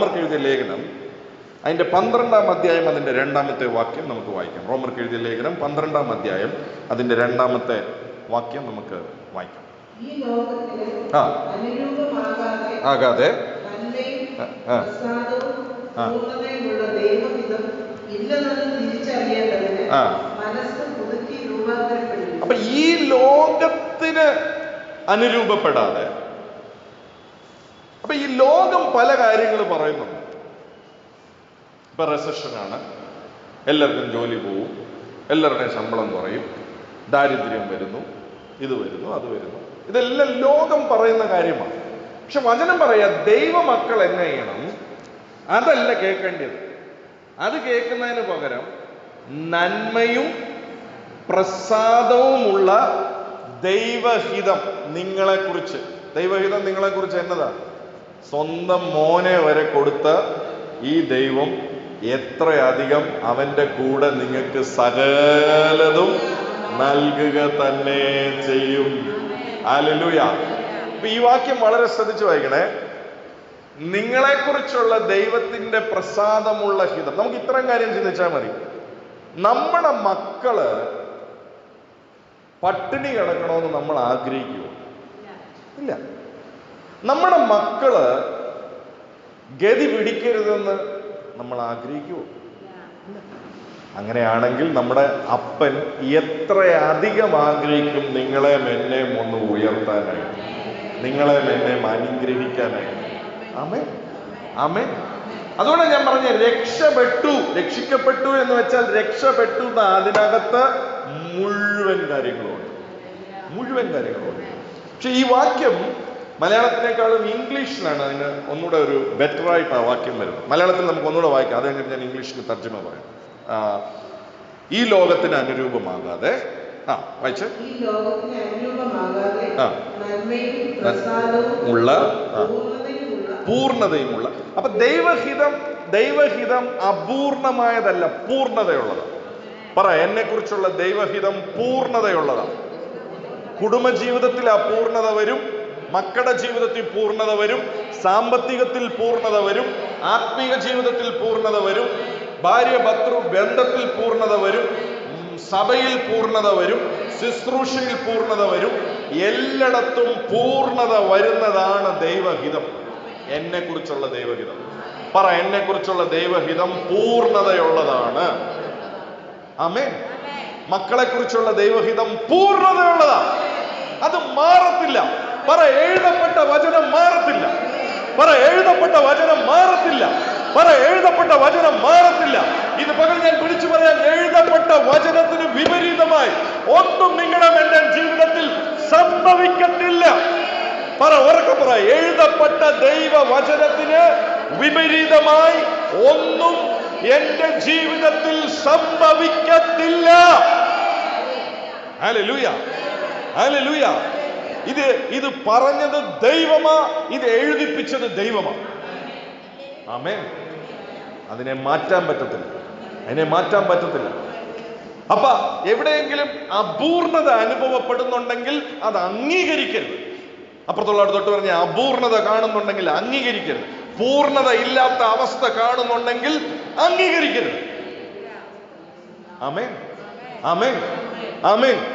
റോമർക്ക് എഴുതിയ ലേഖനം അതിന്റെ പന്ത്രണ്ടാം അധ്യായം അതിന്റെ രണ്ടാമത്തെ വാക്യം നമുക്ക് വായിക്കാം. റോമർക്ക് എഴുതിയ ലേഖനം പന്ത്രണ്ടാം അധ്യായം അതിന്റെ രണ്ടാമത്തെ വാക്യം നമുക്ക് വായിക്കാം. ആ. ആകാതെ ആ, അപ്പൊ ഈ ലോകത്തിന് അനുരൂപപ്പെടാതെ അപ്പൊ ഈ ലോകം പല കാര്യങ്ങൾ പറയുന്നുണ്ട്. ഇപ്പൊ റെസഷനാണ് എല്ലാവർക്കും ജോലി പോവും. എല്ലാവരുടെയും ശമ്പളം കുറയും. ദാരിദ്ര്യം വരുന്നു. ഇത് വരുന്നു അത് വരുന്നു. ഇതെല്ലാം ലോകം പറയുന്ന കാര്യമാണ്. പക്ഷെ വചനം പറയാ ദൈവമക്കൾ എന്നെ ചെയ്യണം അതല്ല കേൾക്കേണ്ടത്. അത് കേൾക്കുന്നതിന് പകരം നന്മയും പ്രസാദവുമുള്ള ദൈവഹിതം നിങ്ങളെക്കുറിച്ച്. ദൈവഹിതം നിങ്ങളെക്കുറിച്ച് എന്നതാ സ്വന്തം മോനെ വരെ കൊടുത്ത ഈ ദൈവം എത്രയധികം അവന്റെ കൂടെ നിങ്ങൾക്ക് സകലതും നൽകുക തന്നെ ചെയ്യും. അലലുയ അപ്പൊ ഈ വാക്യം വളരെ ശ്രദ്ധിച്ചു വായിക്കണേ. നിങ്ങളെക്കുറിച്ചുള്ള ദൈവത്തിന്റെ പ്രസാദമുള്ള ഹിതം. നമുക്ക് ഇത്രയും കാര്യം ചിന്തിച്ചാൽ മതി. നമ്മുടെ മക്കൾ പട്ടിണി കിടക്കണമെന്ന് നമ്മൾ ആഗ്രഹിക്കുമോ ഇല്ല. നമ്മുടെ മക്കൾ ഗതി പിടിക്കരുതെന്ന് നമ്മൾ ആഗ്രഹിക്കുമോ അങ്ങനെയാണെങ്കിൽ നമ്മുടെ അപ്പൻ എത്രയധികം ആഗ്രഹിക്കും നിങ്ങളെ എന്നെ ഒന്ന് ഉയർത്താനായിട്ട് നിങ്ങളെ എന്നെ അനുഗ്രഹിക്കാനായിട്ട് ആമേ ആമേ അതുകൊണ്ട് ഞാൻ പറഞ്ഞ രക്ഷപ്പെട്ടു രക്ഷിക്കപ്പെട്ടു എന്ന് വെച്ചാൽ രക്ഷപ്പെട്ടു എന്ന് അതിനകത്ത് മുഴുവൻ കാര്യങ്ങളുണ്ട്. മുഴുവൻ കാര്യങ്ങളുണ്ട്. പക്ഷെ ഈ വാക്യം മലയാളത്തിനേക്കാളും ഇംഗ്ലീഷിലാണ് അതിന് ഒന്നുകൂടെ ഒരു ബെറ്റർ ആയിട്ട് ആ വാക്യം വരുന്നത്. മലയാളത്തിൽ നമുക്ക് ഒന്നുകൂടെ വായിക്കാം. അത് കഴിഞ്ഞിട്ട് ഞാൻ ഇംഗ്ലീഷിൽ തർജമ പറയാം. ഈ ലോകത്തിന് അനുരൂപമാകാതെ ആ വായിച്ച്. ആ. ഉള്ള പൂർണതയുമുള്ള പൂർണതയുമുള്ള. പൂർണതയുമുള്ള. അപ്പൊ ദൈവഹിതം ദൈവഹിതം അപൂർണമായതല്ല പൂർണതയുള്ളതാണ്. പറ എന്നെ കുറിച്ചുള്ള ദൈവഹിതം പൂർണതയുള്ളതാണ്. കുടുംബജീവിതത്തിൽ അപൂർണത വരും മക്കളുടെ ജീവിതത്തിൽ പൂർണത വരും സാമ്പത്തികത്തിൽ പൂർണത വരും ആത്മീയ ജീവിതത്തിൽ പൂർണത വരും ഭാര്യ ഭർത്തൃ ബന്ധത്തിൽ പൂർണത വരും സഭയിൽ പൂർണത വരും ശുശ്രൂഷയിൽ പൂർണത വരും. എല്ലായിടത്തും പൂർണത വരുന്നതാണ് ദൈവഹിതം. എന്നെ കുറിച്ചുള്ള ദൈവഹിതം. പറ എന്നെ കുറിച്ചുള്ള ദൈവഹിതം പൂർണതയുള്ളതാണ്. ആമേ മക്കളെ കുറിച്ചുള്ള ദൈവഹിതം പൂർണതയുള്ളതാണ്. അത് മാറത്തില്ല. പറ എഴുതപ്പെട്ട വചനം മാറത്തില്ല. പറ എഴുതപ്പെട്ട വചനം മാറത്തില്ല. പറ എഴുതപ്പെട്ട വചനം മാറത്തില്ല. ഇത് പകൽ ഞാൻ വിളിച്ചു പറയാൻ എഴുതപ്പെട്ട വചനത്തിന് വിപരീതമായി. ഒന്നും നിങ്ങളുടെ എന്റെ ജീവിതത്തിൽ സംഭവിക്കത്തില്ല. പറ ഉറക്കെ പറ എഴുതപ്പെട്ട ദൈവ വചനത്തിന് വിപരീതമായി ഒന്നും എന്റെ ജീവിതത്തിൽ സംഭവിക്കത്തില്ല. ഹല്ലേലൂയ. ഹല്ലേലൂയ. ഇത് ഇത് പറഞ്ഞത് ദൈവമാ ഇത് എഴുതിപ്പിച്ചത് ദൈവമാ. ആമേ അതിനെ മാറ്റാൻ പറ്റത്തില്ല. അതിനെ മാറ്റാൻ പറ്റത്തില്ല. അപ്പ എവിടെയെങ്കിലും അപൂർണത അനുഭവപ്പെടുന്നുണ്ടെങ്കിൽ അത് അംഗീകരിക്കരുത്. അപ്പുറത്തുള്ള തൊട്ട് പറഞ്ഞ അപൂർണത കാണുന്നുണ്ടെങ്കിൽ അംഗീകരിക്കരുത്. പൂർണത ഇല്ലാത്ത അവസ്ഥ കാണുന്നുണ്ടെങ്കിൽ അംഗീകരിക്കരുത്. ആമേൻ. ആമേൻ. ആമേൻ.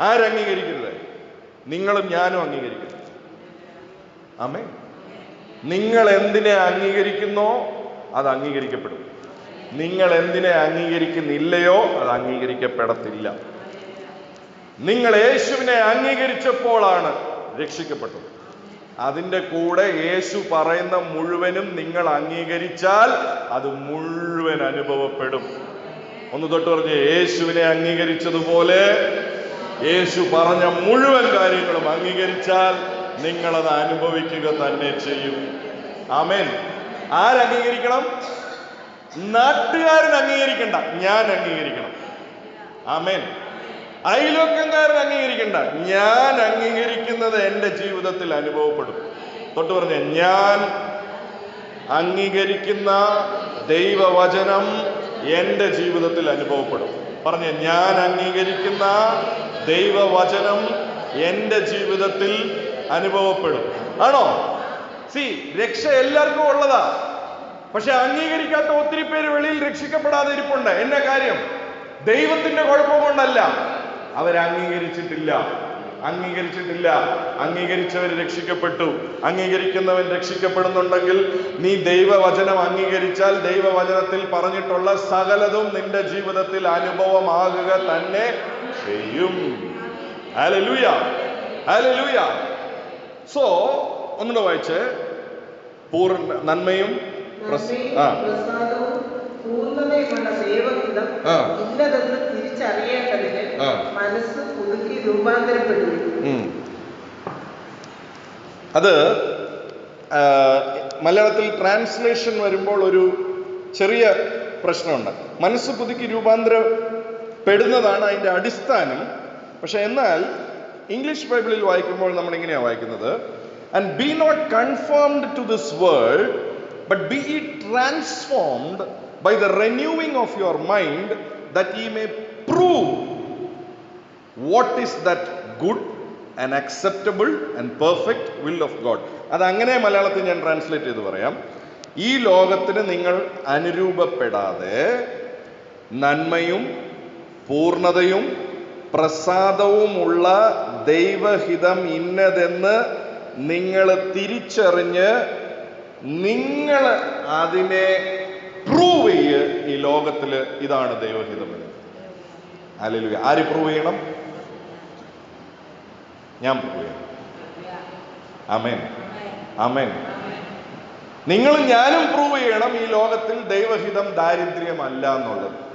ആരംഗീകരിക്കരുത്? നിങ്ങളും ഞാനും അംഗീകരിക്കുന്നു. ആമേൻ. നിങ്ങൾ എന്തിനെ അംഗീകരിക്കുന്നോ അത് അംഗീകരിക്കപ്പെടും. നിങ്ങൾ എന്തിനെ അംഗീകരിക്കുന്നില്ലയോ അത് അംഗീകരിക്കപ്പെടത്തില്ല. നിങ്ങൾ യേശുവിനെ അംഗീകരിച്ചപ്പോഴാണ് രക്ഷിക്കപ്പെട്ടത്. അതിന്റെ കൂടെ യേശു പറയുന്ന മുഴുവനും നിങ്ങൾ അംഗീകരിച്ചാൽ അത് മുഴുവൻ അനുഭവപ്പെടും. ഒന്ന് തൊട്ട് പറഞ്ഞ് യേശുവിനെ അംഗീകരിച്ചതുപോലെ യേശു പറഞ്ഞ മുഴുവൻ കാര്യങ്ങളും അംഗീകരിച്ചാൽ നിങ്ങളത് അനുഭവിക്കുക തന്നെ ചെയ്യും. ആമേൻ. ആരംഗീകരിക്കണം? നാട്ടുകാരൻ അംഗീകരിക്കണ്ട. ഞാൻ അംഗീകരിക്കണം. ആമേൻ. അയലോക്കംകാരൻ അംഗീകരിക്കണ്ട. ഞാൻ അംഗീകരിക്കുന്നത് എന്റെ ജീവിതത്തിൽ അനുഭവപ്പെടും. തൊട്ട് പറഞ്ഞ ഞാൻ അംഗീകരിക്കുന്ന ദൈവവചനം എന്റെ ജീവിതത്തിൽ അനുഭവപ്പെടും. പറഞ്ഞ ഞാൻ അംഗീകരിക്കുന്ന ദൈവവചനം എന്റെ ജീവിതത്തിൽ അനുഭവപ്പെടും. ആണോ? സി രക്ഷ എല്ലാവർക്കും ഉള്ളതാ. പക്ഷെ അംഗീകരിക്കാത്ത ഒത്തിരി പേര് വെളിയിൽ രക്ഷിക്കപ്പെടാതെ ഇരിപ്പുണ്ട് എന്ന കാര്യം? ദൈവത്തിന്റെ കുഴപ്പം കൊണ്ടല്ല. അവർ അംഗീകരിച്ചിട്ടില്ല. അംഗീകരിച്ചിട്ടില്ല. അംഗീകരിച്ചവർ രക്ഷിക്കപ്പെട്ടു. അംഗീകരിക്കുന്നവൻ രക്ഷിക്കപ്പെടുന്നുണ്ടെങ്കിൽ നീ ദൈവവചനം അംഗീകരിച്ചാൽ ദൈവവചനത്തിൽ പറഞ്ഞിട്ടുള്ള സകലതും നിന്റെ ജീവിതത്തിൽ അനുഭവമാകുക തന്നെ ചെയ്യും. സോ ഒന്നുകൂടെ വായിച്ച്. പൂർണ നന്മയും ആ. പൂർണതയുമുള്ള ദൈവഹിതം തിരിച്ചറിയേണ്ടതിന് മനസ്സ് പുതുക്കി. അത് മലയാളത്തിൽ ട്രാൻസ്ലേഷൻ വരുമ്പോൾ ഒരു ചെറിയ പ്രശ്നമുണ്ട്. മനസ്സ് പുതുക്കി രൂപാന്തരപ്പെടുന്നതാണ് അതിന്റെ അടിസ്ഥാനം. പക്ഷെ എന്നാൽ ഇംഗ്ലീഷ് ബൈബിളിൽ വായിക്കുമ്പോൾ നമ്മൾ ഇങ്ങനെയാണ് വായിക്കുന്നത്. And be not conformed to this world but be ye transformed by the renewing of your mind that ye may prove what is that good and acceptable and perfect will of God അത് അങ്ങനെ മലയാളത്തിൽ ഞാൻ translate ചെയ്ത് പറയാം. ഈ ലോകത്തിന് നിങ്ങൾ അനുരൂപപ്പെടാതെ നന്മയും പൂർണതയും പ്രസാദവുമുള്ള ദൈവഹിതം ഇന്നതെന്ന് നിങ്ങൾ തിരിച്ചറിഞ്ഞ് നിങ്ങൾ അതിനെ പ്രൂവ് ചെയ്യ് ഈ ലോകത്തിൽ ഇതാണ് ദൈവഹിതം അല്ലെങ്കിൽ അല്ലെ ആര് പ്രൂവ് ചെയ്യണം? ഞാൻ പ്രൂവ് ചെയ്യണം. അമേൻ അമേൻ നിങ്ങളും ഞാനും പ്രൂവ് ചെയ്യണം ഈ ലോകത്തിൽ ദൈവഹിതം ദാരിദ്ര്യമല്ല എന്നുള്ളത്.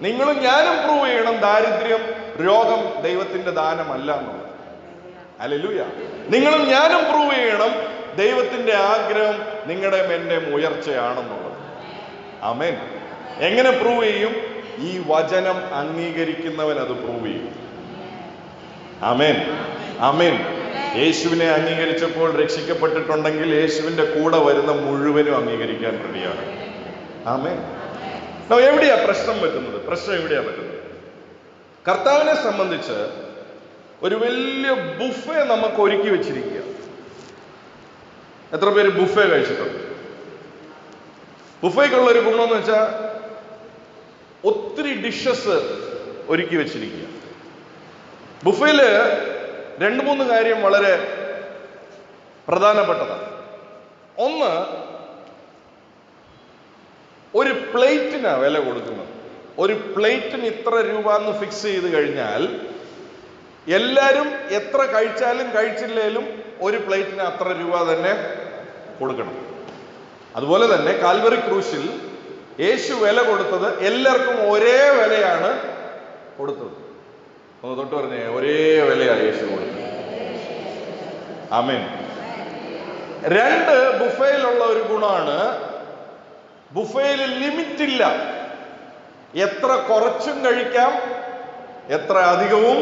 നിങ്ങളും ഞാനും പ്രൂവ് ചെയ്യണം ദാരിദ്ര്യം രോഗം ദൈവത്തിന്റെ ദാനമല്ല എന്നുള്ളത്. അല്ലേലൂയ നിങ്ങളും ഞാനും പ്രൂവ് ചെയ്യണം ദൈവത്തിന്റെ ആഗ്രഹം നിങ്ങളുടെ എന്റെ ഉയർച്ചയാണെന്നുള്ളത്. അമേൻ എങ്ങനെ പ്രൂവ് ചെയ്യും? ഈ വചനം അംഗീകരിക്കുന്നവൻ അത് പ്രൂവ് ചെയ്യും. അമേൻ അമേൻ യേശുവിനെ അംഗീകരിച്ചപ്പോൾ രക്ഷിക്കപ്പെട്ടിട്ടുണ്ടെങ്കിൽ യേശുവിന്റെ കൂടെ വരുന്ന മുഴുവനും അംഗീകരിക്കാൻ റെഡിയാണ്. ആമേൻ എവിടെയാ പ്രശ്നം പറ്റുന്നത്? പ്രശ്നം എവിടെയാ പറ്റുന്നത്? കർത്താവിനെ സംബന്ധിച്ച് ഒരു വലിയ ബുഫെ നമുക്ക് ഒരുക്കി വെച്ചിരിക്കുക എത്ര പേര് ബുഫെ കഴിച്ചിട്ടുണ്ട്? ബുഫയ്ക്കുള്ള ഒരു ഗുണമെന്ന് വെച്ചാൽ ഒത്തിരി ഡിഷസ് ഒരുക്കി വെച്ചിരിക്കുക ബുഫയിൽ രണ്ട് മൂന്ന് കാര്യം വളരെ പ്രധാനപ്പെട്ടതാണ്. ഒന്ന് ഒരു പ്ലേറ്റിനാ വില കൊടുക്കുന്നത്. ഒരു പ്ലേറ്റിന് ഇത്ര രൂപ എന്ന് ഫിക്സ് ചെയ്ത് കഴിഞ്ഞാൽ എല്ലാവരും എത്ര കഴിച്ചാലും കഴിച്ചില്ലേലും ഒരു പ്ലേറ്റിന് അത്ര രൂപ തന്നെ കൊടുക്കണം. അതുപോലെ തന്നെ കാൽവറി ക്രൂശിൽ യേശു വില കൊടുത്തത് എല്ലാവർക്കും ഒരേ വിലയാണ് കൊടുത്തത്. ഒന്ന് തൊട്ട് പറഞ്ഞേ ഒരേ വിലയാണ് യേശു കൊടുത്തത്. ആമേൻ. രണ്ട് ബുഫയിലുള്ള ഒരു ഗുണമാണ് ബുഫയിൽ ലിമിറ്റ് ഇല്ല എത്ര കുറച്ചും കഴിക്കാം എത്ര അധികവും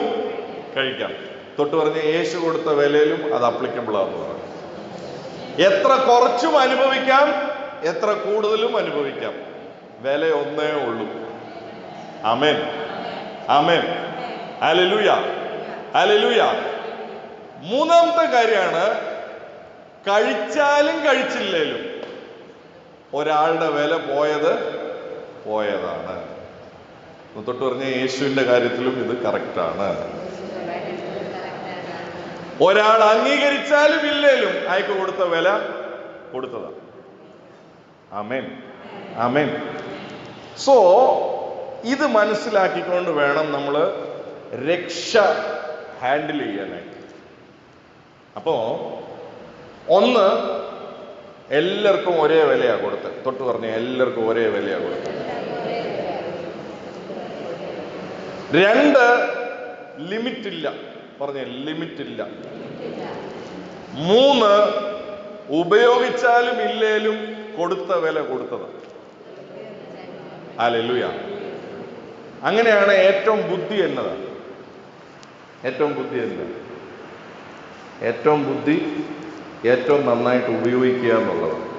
കഴിക്കാം. തൊട്ട് പറഞ്ഞ യേശു കൊടുത്ത വിലയിലും അത് അപ്ലിക്കബിൾ ആണെന്ന് പറഞ്ഞു. എത്ര കുറച്ചും അനുഭവിക്കാം എത്ര കൂടുതലും അനുഭവിക്കാം. വില ഒന്നേ ഉള്ളൂ. അമേൻ അമേൻ അലലുയ അലലുയ മൂന്നാമത്തെ കാര്യമാണ് കഴിച്ചാലും കഴിച്ചില്ലേലും. ഒരാളുടെ വില പോയത് പോയതാണ്. തൊട്ട് പറഞ്ഞ യേശുവിന്റെ കാര്യത്തിലും ഇത് കറക്റ്റാണ്. ഒരാൾ അംഗീകരിച്ചാലും ഇല്ലേലും അയക്ക് കൊടുത്ത വില കൊടുത്തതാണ് ആമേൻ. ആമേൻ. സോ ഇത് മനസ്സിലാക്കിക്കൊണ്ട് വേണം നമ്മൾ രക്ഷ ഹാൻഡിൽ ചെയ്യാനായിട്ട്. അപ്പോ ഒന്ന് എല്ലാവർക്കും ഒരേ വിലയാണ് കൊടുത്തത്. തൊട്ട് പറഞ്ഞ എല്ലാവർക്കും ഒരേ വിലയാണ് കൊടുത്തത്. രണ്ട് ലിമിറ്റ് ഇല്ല പറഞ്ഞ ലിമിറ്റ് ഇല്ല മൂന്ന് ഉപയോഗിച്ചാലും ഇല്ലേലും കൊടുത്ത വില കൊടുത്തത്. അല്ലെലുയ അങ്ങനെയാണ് ഏറ്റവും ബുദ്ധി എന്നത് ഏറ്റവും ബുദ്ധി എന്നത് ഏറ്റവും ബുദ്ധി ഏറ്റവും നന്നായിട്ട് ഉപയോഗിക്കുക എന്നുള്ളതാണ്